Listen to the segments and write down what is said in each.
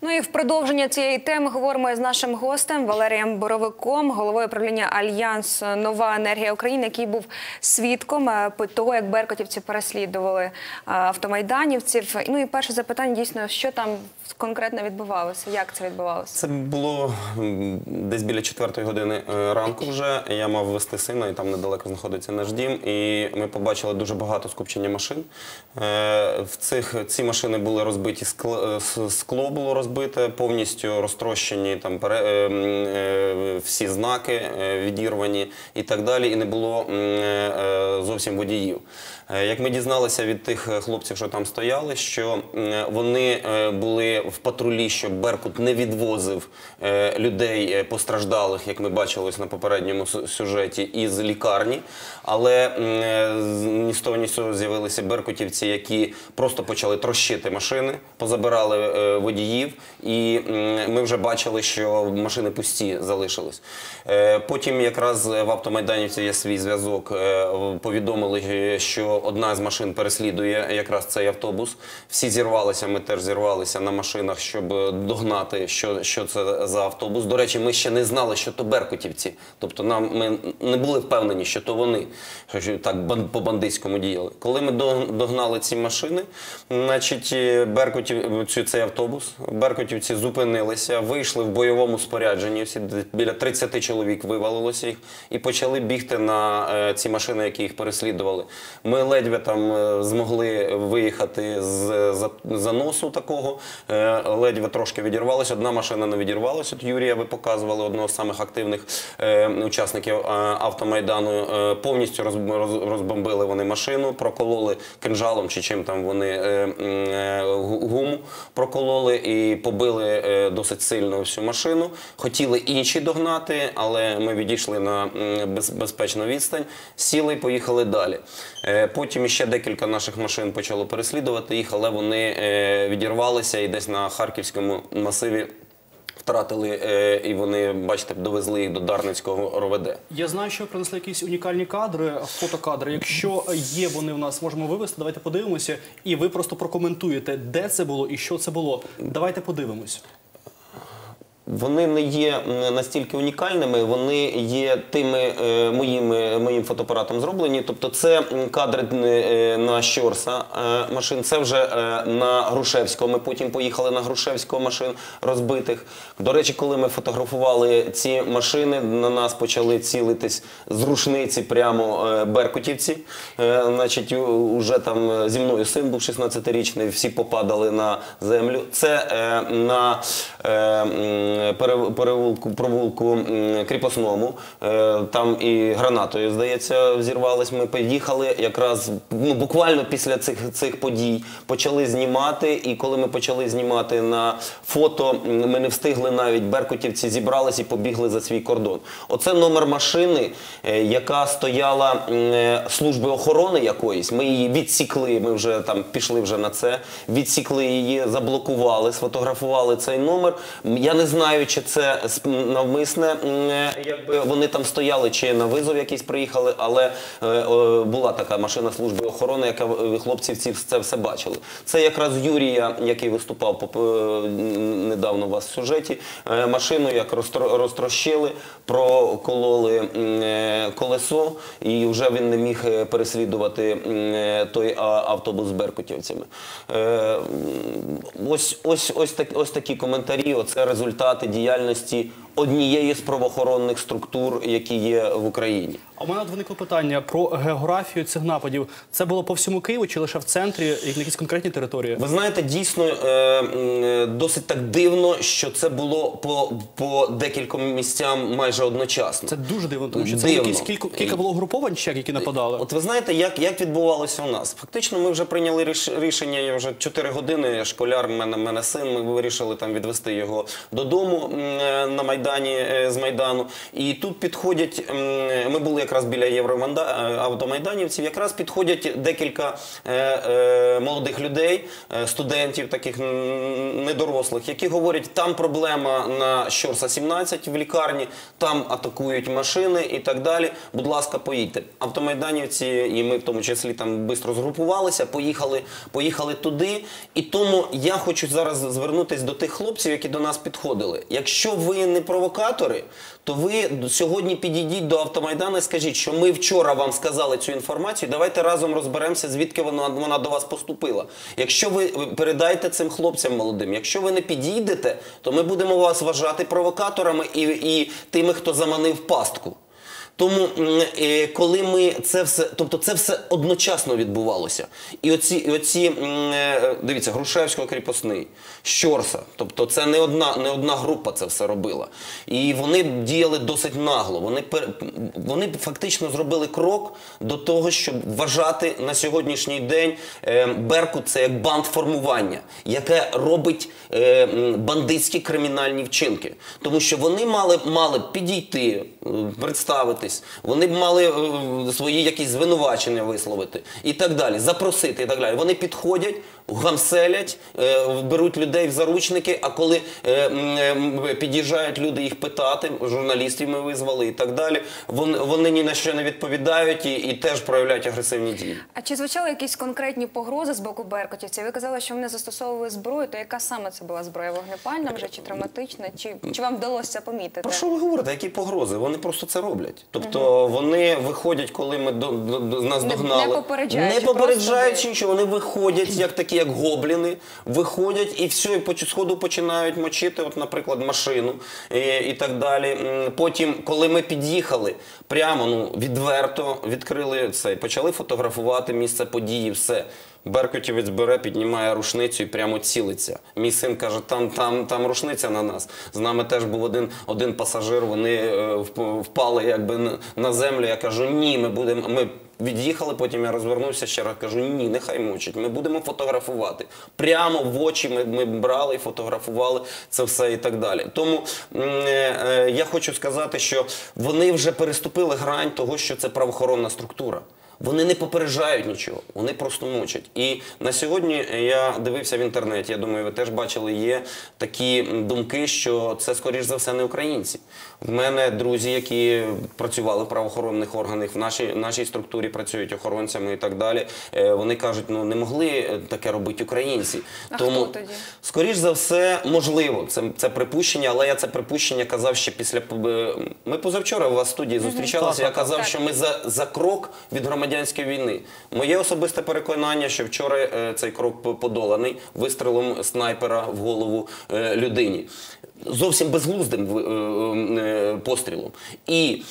Ну і в продовження цієї теми говоримо із нашим гостем Валерієм Боровиком, головою правління Альянс Нова енергія України, який був свідком е, того, як беркутівці переслідували е, автомайданівців. Ну і перше запитання дійсно, що там конкретно відбувалося? Як це відбувалося? Це було десь біля четвертої години е, ранку вже. Я мав вести сина, і там недалеко знаходиться наш дім. І ми побачили дуже багато скупчення машин. В цих ці машини були розбиті, скло було розбите, повністю розтрощені там пере- е, е, всі знаки е, відірвані і так далі. І не було м, е, зовсім водіїв. Е, Як ми дізналися від тих е, хлопців, що там стояли, що вони е, були в патрулі, щоб Беркут не відвозив е, людей е, постраждалих, як ми бачили на попередньому сюжеті, із лікарні. Але е, ні з того, ні з цього з'явилися беркутівці, які просто почали трощити машини, позабирали е, водіїв, і ми вже бачили, що машини пусті залишились. Е, Потім якраз в автомайданівці є свій зв'язок. е, Повідомили, що одна з машин переслідує якраз цей автобус. Всі зірвалися, ми теж зірвалися на машинах, щоб догнати, що, що це за автобус. До речі, ми ще не знали, що то беркутівці. Тобто нам ми не були впевнені, що то вони що так по бандитському діяли. Коли ми догнали ці машини, значить е, беркутів цей автобус, беркутівці зупинилися, вийшли в бойовому спорядженні. Всі біля 30 чоловік вивалилося їх і почали бігти на е, ці машини, які їх переслідували. Ми ледве там е, змогли виїхати з за- заносу такого, е, ледве трошки відірвалися. Одна машина не відірвалася. От Юрія ви показували одного з самих активних е, учасників е, автомайдану. Е, повністю роз, роз- розбомбили вони машину, прокололи кинжалом чи чим там вони е, е, гуму прокололи і побили е, досить сильно всю машину. Хотіли інші догнати, але ми відійшли на безпечну відстань, сіли і поїхали далі. Е, Потім ще декілька наших машин почало переслідувати їх, але вони е, відірвалися і десь на харківському масиві. Втратили е, і вони, бачите, довезли їх до Дарницького РОВД. Я знаю, що принесли якісь унікальні кадри, фотокадри. Якщо є вони в нас, можемо вивести. Давайте подивимося, і ви просто прокоментуєте, де це було і що це було. Давайте подивимось. Вони не є настільки унікальними, вони є тими е, моїми, моїм фотоапаратом зроблені. Тобто це кадри е, на Щорса е, машин, це вже на Грушевського. Ми потім поїхали на Грушевського машин розбитих. До речі, коли ми фотографували ці машини, на нас почали цілитись з рушниці прямо беркутівці. Значить, уже там зі мною син був 16-річний, всі попадали на землю. Це на перевулку, провулку кріпосному. Е, там і гранатою, здається, взірвались. Ми поїхали якраз ну, буквально після цих, цих подій. Почали знімати, і коли ми почали знімати на фото, ми не встигли навіть беркутівці зібрались і побігли за свій кордон. Оце номер машини, е, яка стояла е, служби охорони якоїсь. Ми її відсікли. Ми вже там пішли вже на це. Відсікли її, заблокували, сфотографували цей номер. Я не знаю, чи це навмисне, е, якби вони там стояли, чи на визов якийсь приїхали, але е, була така машина служби охорони, яка е, хлопці всі це все бачили. Це якраз Юрія, який виступав недавно у вас в сюжеті. Машину як розтрощили, прокололи колесо, і вже він не міг переслідувати той автобус з беркутівцями. Ось, ось такі коментарі. Оце результати діяльності однієї з правоохоронних структур, які є в Україні. А у мене от виникло питання про географію цих нападів. Це було по всьому Києву чи лише в центрі, і на якісь конкретні території? Ви знаєте, дійсно е, е, досить так дивно, що це було по, по декільком місцям майже одночасно. Це дуже дивно, тому що це Дивно. якісь кілька, кілька було угруповань, чи як, які нападали. От ви знаєте, як, як відбувалося у нас? Фактично, ми вже прийняли ріш- рішення. Я вже 4 години. Школяр, мене, мене син. Ми вирішили там відвести його додому е, на майдан. Майдані е, з Майдану. І тут підходять. Ми були якраз біля Євроманда е. Якраз підходять декілька е, молодих людей, студентів, таких недорослих, які говорять, там проблема на Щорса 17 в лікарні, там атакують машини і так далі. Будь ласка, поїдьте. Автомайданівці, і ми в тому числі там швидко згрупувалися, поїхали, поїхали туди. І тому я хочу зараз звернутися до тих хлопців, які до нас підходили. Якщо ви не провокатори, то ви сьогодні підійдіть до автомайдану і скажіть, що ми вчора вам сказали цю інформацію. Давайте разом розберемося, звідки вона, вона до вас поступила. Якщо ви передайте цим хлопцям молодим, якщо ви не підійдете, то ми будемо вас вважати провокаторами і, і тими, хто заманив пастку. Тому, е, коли ми це все, тобто це все одночасно відбувалося. І оці, і оці е, дивіться, Грушевського кріпосний, Щорса, тобто це не одна, не одна група це все робила. І вони діяли досить нагло. Вони, вони фактично зробили крок до того, щоб вважати на сьогоднішній день е, Беркут це як бандформування, яке робить бандитські кримінальні вчинки. Тому що вони мали, мали підійти, е, представитись, вони б мали е, свої якісь звинувачення висловити і так далі, запросити і так далі. Вони підходять, гамселять, е, беруть людей в заручники, а коли е, е, під'їжджають люди їх питати, журналістів ми визвали і так далі, вони, вони ні на що не відповідають і, і теж проявляють агресивні дії. А чи звучали якісь конкретні погрози з боку беркутівців? Ви казали, що вони застосовували зброю. То яка саме це була зброя? Вогнепальна вже чи травматична? Чи, чи вам вдалося це помітити? Про що ви говорите? Які погрози? Вони просто це роблять. Тобто вони виходять, коли ми до, до, до нас Не- догнали. не попереджаючи, Не попереджаючи нічого. Вони виходять, як такі, як гобліни, виходять і все, і по сходу починають мочити, от, наприклад, машину і, і так далі. Потім, коли ми під'їхали, прямо ну відверто відкрили це, і почали фотографувати місце події, все. Беркутівець бере, піднімає рушницю і прямо цілиться. Мій син каже, там, там, там рушниця на нас. З нами теж був один, один пасажир, вони е, впали якби на землю. Я кажу, ні, ми будемо. Ми від'їхали, потім я розвернувся ще раз, кажу, ні, нехай мучить. Ми будемо фотографувати. Прямо в очі ми, ми брали і фотографували це все і так далі. Тому е, е, я хочу сказати, що вони вже переступили грань того, що це правоохоронна структура. Вони не попереджають нічого, вони просто мучать. І на сьогодні я дивився в інтернеті. Я думаю, ви теж бачили, є такі думки, що це скоріш за все не українці. В мене друзі, які працювали в правоохоронних органах, в нашій, в нашій структурі працюють охоронцями і так далі. е, Вони кажуть, ну не могли е, таке робити українці. А Тому хто тоді? Скоріш за все, можливо, це, це припущення, але я це припущення казав ще після е, ми позавчора у вас в студії зустрічалися. Я казав, що ми за, за крок від громадянської війни. Моє особисте переконання, що вчора е, цей крок подоланий вистрілом снайпера в голову е, людині. Зовсім безглуздим е, пострілом. І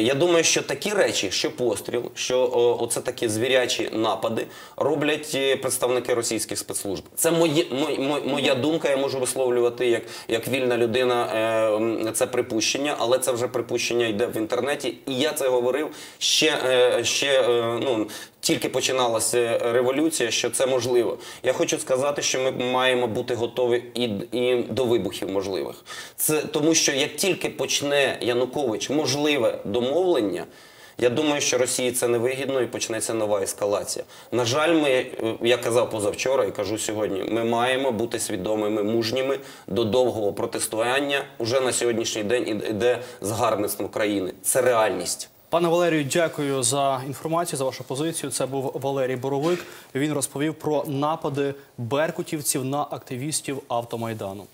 я думаю, що такі речі, що постріл, що оце такі звірячі напади, роблять представники російських спецслужб. Це моє, мой- моя думка, я можу висловлювати як, як вільна людина це припущення, але це вже припущення йде в інтернеті. І я це говорив ще, ще ну, тільки починалася революція, що це можливо. Я хочу сказати, що ми маємо бути готові і, і до вибухів можливих. Це тому, що як тільки почне Янукович можливе домовлення. Я думаю, що Росії це не вигідно і почнеться нова ескалація. На жаль, ми, я казав позавчора і кажу сьогодні, ми маємо бути свідомими, мужніми до довгого протистояння. Уже на сьогоднішній день іде згарбництво країни. Це реальність. Пане Валерію, дякую за інформацію, за вашу позицію. Це був Валерій Боровик. Він розповів про напади беркутівців на активістів автомайдану.